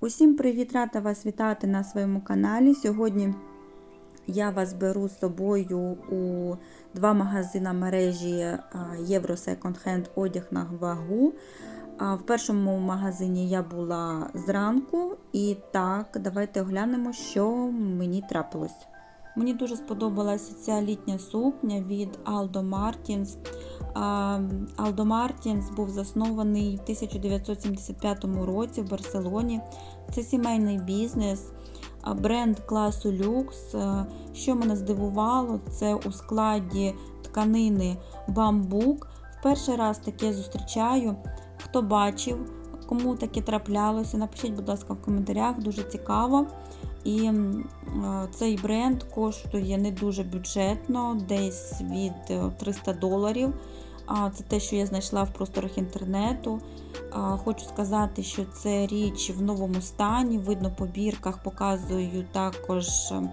Усім привіт! Рада вас вітати на своєму каналі. Сьогодні я вас беру з собою у два магазини мережі а, Євро Second Hand одяг на вагу. В першому магазині я була зранку, і так, давайте оглянемо, що мені трапилось. Мені дуже сподобалася ця літня сукня від Aldo Martins. Aldo Martins був заснований в 1975 році в Барселоні. Це сімейний бізнес, бренд класу люкс. Що мене здивувало, це у складі тканини бамбук. В перший раз таке зустрічаю. Хто бачив, кому таке траплялося, напишіть, будь ласка, в коментарях, дуже цікаво. І е, цей бренд коштує не дуже бюджетно, десь від е, 300 доларів. Це те, що я знайшла в просторах інтернету. Хочу сказати, що це річ в новому стані. Видно по бірках, показую також е,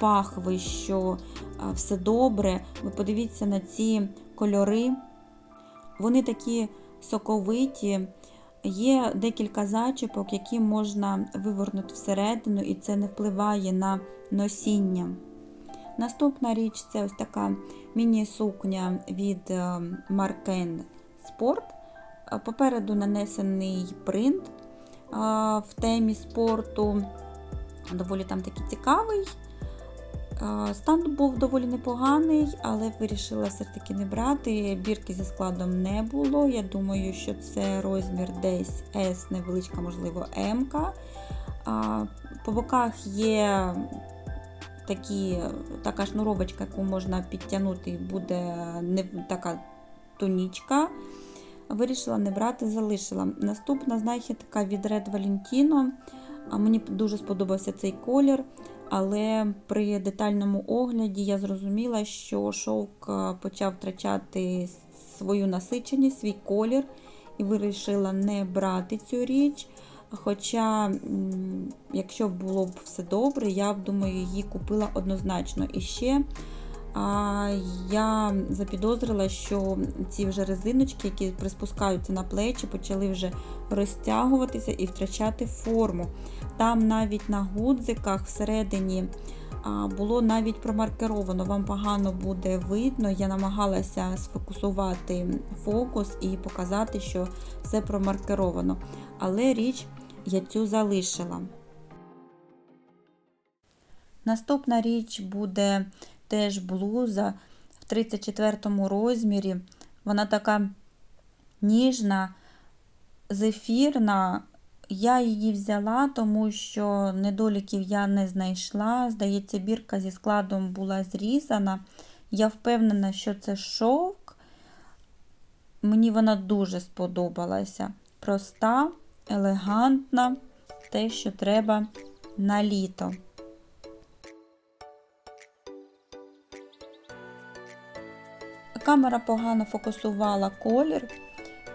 пахви, що е, все добре. Ви подивіться на ці кольори. Вони такі соковиті. Є декілька зачіпок, які можна вивернути всередину, і це не впливає на носіння. Наступна річ це ось така міні-сукня від е, Marken Sport. Е, Попереду нанесений принт е, в темі спорту. Доволі там такий цікавий. Стан був доволі непоганий, але вирішила все-таки не брати. Бірки зі складом не було. Я думаю, що це розмір десь S, невеличка, можливо, М. По боках є такі, така шнуровочка, яку можна підтягнути, буде не така тонічка. Вирішила не брати, залишила. Наступна знахідка від Red Valentino. Мені дуже сподобався цей колір, але при детальному огляді я зрозуміла, що шовк е, почав втрачати свою насиченість, свій колір, і вирішила не брати цю річ. Хоча, якщо було б все добре, я б думаю, її купила однозначно. І ще а, я запідозрила, що ці вже резиночки, які приспускаються на плечі, почали вже розтягуватися і втрачати форму. Там навіть на гудзиках всередині було навіть промаркеровано. Вам погано буде видно. Я намагалася сфокусувати фокус і показати, що все промаркеровано. Але річ я цю залишила. Наступна річ буде теж блуза в 34 розмірі. Вона така ніжна, зефірна. Я її взяла, тому що недоліків я не знайшла. Здається, бірка зі складом була зрізана. Я впевнена, що це шовк. Мені вона дуже сподобалася. Проста, елегантна, те, що треба на літо. Камера погано фокусувала колір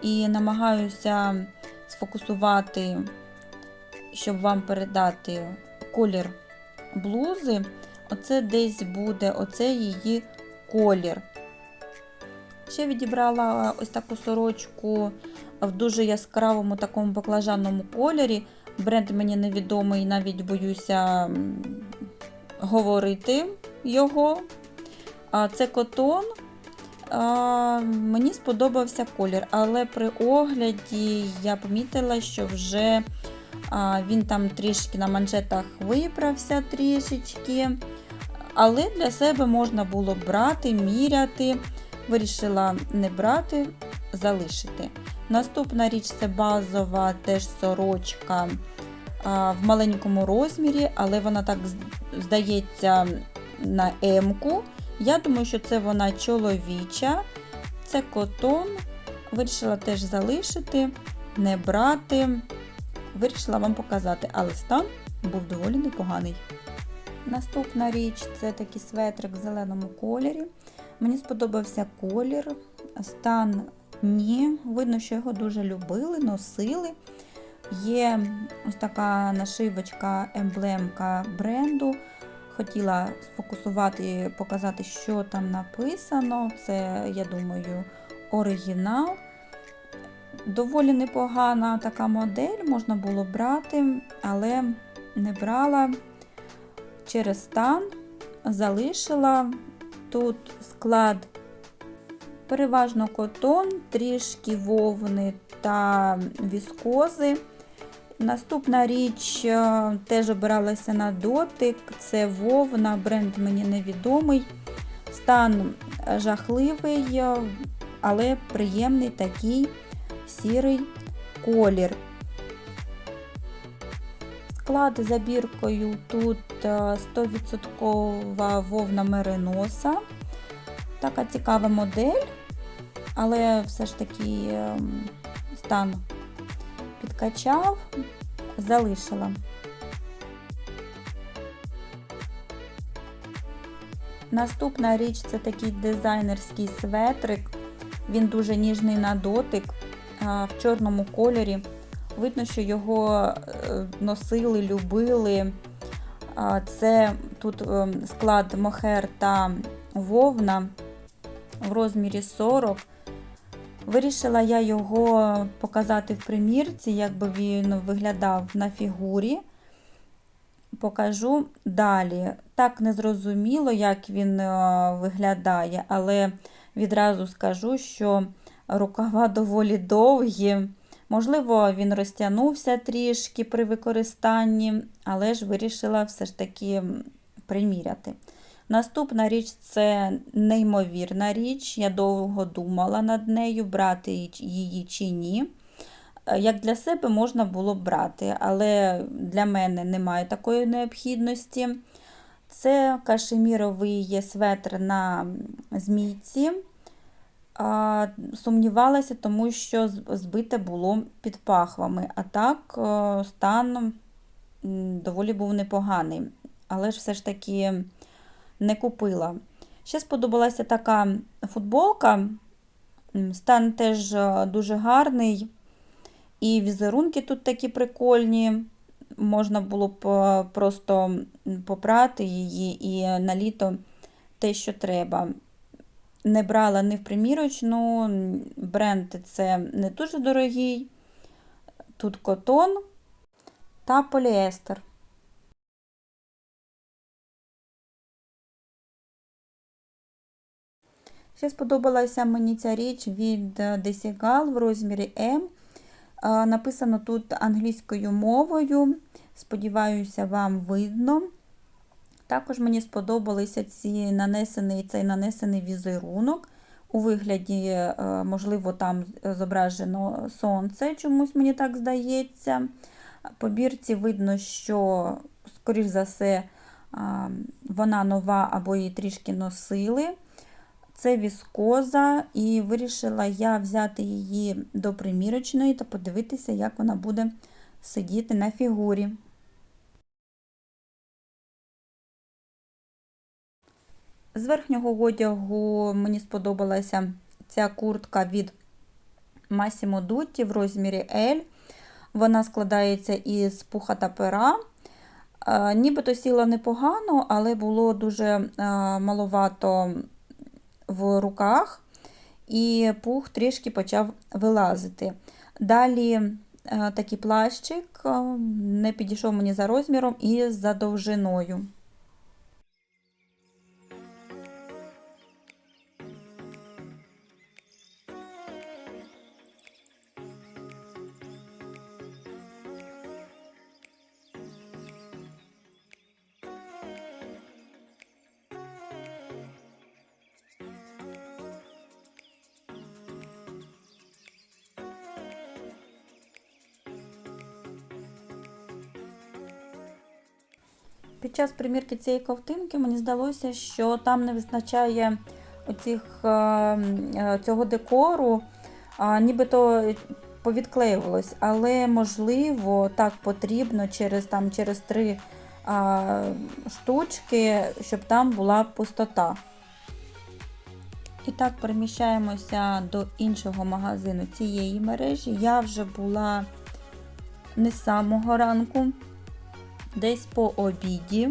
і намагаюся сфокусувати, щоб вам передати колір блузи. Оце десь буде оце її колір. Ще відібрала ось таку сорочку в дуже яскравому такому баклажанному кольорі. Бренд мені невідомий, навіть боюся говорити його. Це котон. Мені сподобався колір, але при огляді я помітила, що вже він там трішки на манжетах виправся трішечки. Але для себе можна було брати, міряти. Вирішила не брати, залишити. Наступна річ це базова теж сорочка в маленькому розмірі, але вона так здається на М-ку. Я думаю, що це вона чоловіча, це котон. Вирішила теж залишити, не брати. Вирішила вам показати, але стан був доволі непоганий. Наступна річ це такий светрик в зеленому кольорі. Мені сподобався колір, стан ні. Видно, що його дуже любили, носили. Є ось така нашивочка, емблемка бренду. Хотіла сфокусувати, показати, що там написано. Це, я думаю, оригінал. Доволі непогана така модель, можна було брати, але не брала через стан, залишила тут склад переважно котон, трішки вовни та віскози. Наступна річ е, теж обиралася на дотик, це вовна, бренд мені невідомий. Стан жахливий, е, але приємний такий сірий колір. Склад забіркою тут е, 100% вовна мериноса. Така цікава модель, але все ж таки ем, стан підкачав, залишила. Наступна річ це такий дизайнерський светрик. Він дуже ніжний на дотик в чорному кольорі. Видно, що його е, носили, любили. Це тут ем, склад мохер та вовна в розмірі 40. Вирішила я його показати в примірці, як би він виглядав на фігурі. Покажу далі. Так не зрозуміло, як він е, виглядає, але відразу скажу, що рукава доволі довгі. Можливо, він розтягнувся трішки при використанні, але ж вирішила все ж таки приміряти. Наступна річ це неймовірна річ. Я довго думала над нею, брати її чи ні. Як для себе можна було б брати, але для мене немає такої необхідності. Це кашеміровий светр на змійці. Сумнівалася, тому що збите було під пахвами. А так, стан доволі був непоганий. Але ж все ж таки не купила. Ще сподобалася така футболка. Стан теж дуже гарний. І візерунки тут такі прикольні. Можна було б просто попрати її і на літо те, що треба. Не брала ні в примірочну, бренд це не дуже дорогий. Тут котон та поліестер. Ще сподобалася мені ця річ від Desigal в розмірі М. Написано тут англійською мовою. Сподіваюся, вам видно. Також мені сподобалися ці нанесений, цей нанесений візерунок. У вигляді, е, можливо, там зображено сонце, чомусь мені так здається. По бірці видно, що, скоріш за все, вона нова або її трішки носили. Це віскоза, і вирішила я взяти її до примірочної та подивитися, як вона буде сидіти на фігурі. З верхнього одягу мені сподобалася ця куртка від Massimo Dutti в розмірі L. Вона складається із пуха та пера. Нібито сіла непогано, але було дуже маловато в руках, і пух трішки почав вилазити. Далі е, такий плащик е, не підійшов мені за розміром і за довжиною. Під час примірки цієї ковтинки мені здалося, що там не вистачає оцих, е, е, цього декору, нібито повідклеювалось, але, можливо, так потрібно через там, через три а, штучки, щоб там була пустота. І так, переміщаємося до іншого магазину цієї мережі. Я вже була не з самого ранку десь по обіді.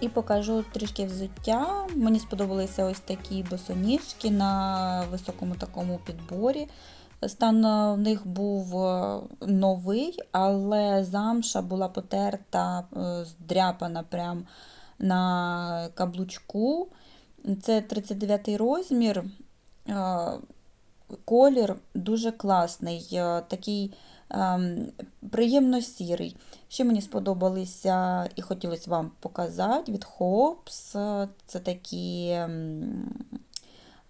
І покажу трішки взуття. Мені сподобалися ось такі босоніжки на високому такому підборі. Стан е, в них був е, новий, але замша була потерта, е, здряпана прям на каблучку. Це 39 розмір. Колір дуже класний, такий приємно сірий. Ще мені сподобалися і хотілося вам показати від Hops. Е, Це такі ем,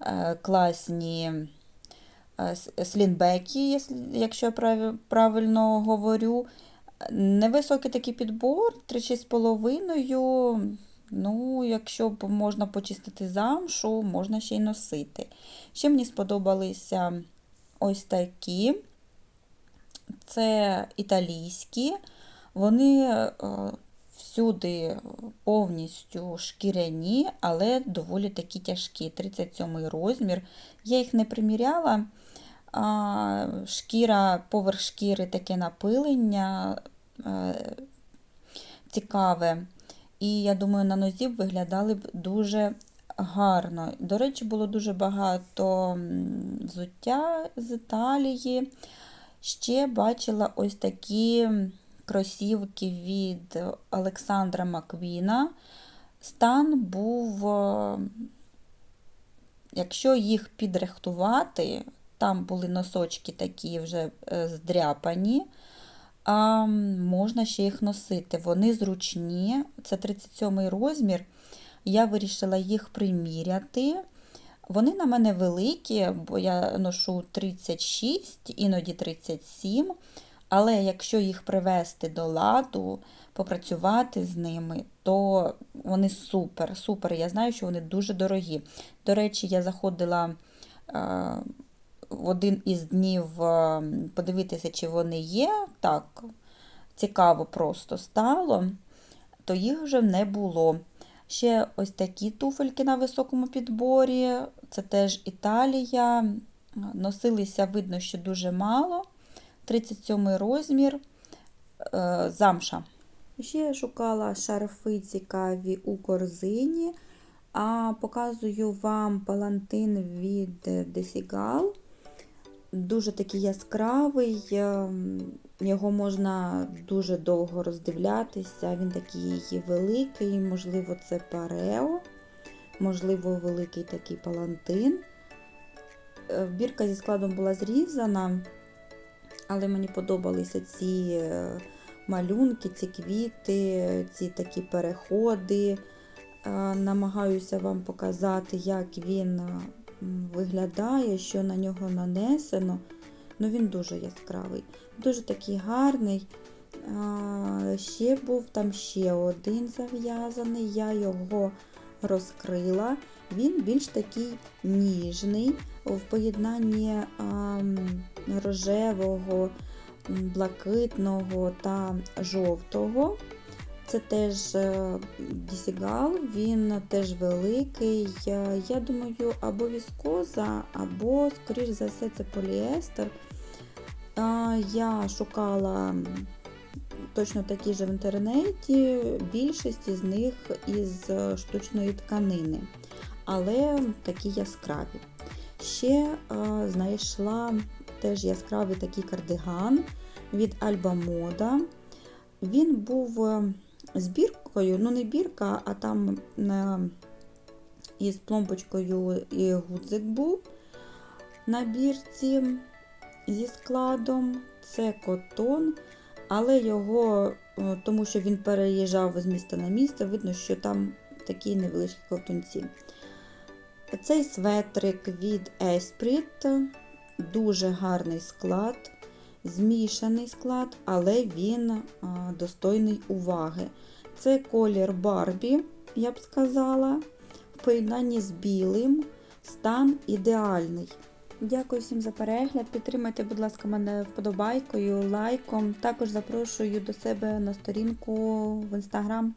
е, класні е, слінбеки, якщо я правильно говорю. Невисокий такий підбор, 3,6,5. Ну, якщо б можна почистити замшу, можна ще й носити. Ще мені сподобалися ось такі. Це італійські. Вони е, всюди повністю шкіряні, але доволі такі тяжкі. 37 розмір. Я їх не приміряла. Шкіра, поверх шкіри таке напилення е, цікаве. І я думаю, на нозі б виглядали б дуже гарно. До речі, було дуже багато взуття з Італії. Ще бачила ось такі кросівки від Олександра Маквіна. Стан був, е, якщо їх підрихтувати, там були носочки такі вже е, здряпані, а можна ще їх носити. Вони зручні, це 37 розмір. Я вирішила їх приміряти. Вони на мене великі, бо я ношу 36, іноді 37. Але якщо їх привести до ладу, попрацювати з ними, то вони супер, супер. Я знаю, що вони дуже дорогі. До речі, я заходила е, в один із днів е, подивитися, чи вони є. Так, цікаво просто стало, то їх вже не було. Ще ось такі туфельки на високому підборі. Це теж Італія. Носилися, видно, що дуже мало. 37 розмір е, замша. Ще я шукала шарфи цікаві у корзині, а показую вам палантин від Desigal. Дуже такий яскравий, ем, його можна дуже довго роздивлятися. Він такий великий, можливо, це парео, можливо, великий такий палантин. Е, Бірка зі складом була зрізана, але мені подобалися ці е, малюнки, ці квіти, ці такі переходи. Е, Намагаюся вам показати, як він виглядає, що на нього нанесено. Ну, він дуже яскравий, дуже такий гарний. А, ще був там ще один зав'язаний, я його розкрила. Він більш такий ніжний в поєднанні а, рожевого, блакитного та жовтого. Це теж е, Дісігал, він теж великий. Я думаю, або віскоза, або, скоріш за все, це поліестер. Я шукала точно такі ж в інтернеті, більшість з них із е, штучної тканини, але такі яскраві. Ще е, знайшла теж яскравий такий кардиган від Alba Moda. Він був з біркою, ну не бірка, а там на, із пломбочкою і гудзик був на бірці зі складом. Це котон, але його, е, тому що він переїжджав з міста на місто, видно, що там такі невеличкі ковтунці. Цей светрик від Esprit, дуже гарний склад змішаний склад, але він достойний уваги. Це колір Барбі, я б сказала, в поєднанні з білим, стан ідеальний. Дякую всім за перегляд. Підтримайте, будь ласка, мене вподобайкою, лайком. Також запрошую до себе на сторінку в інстаграм.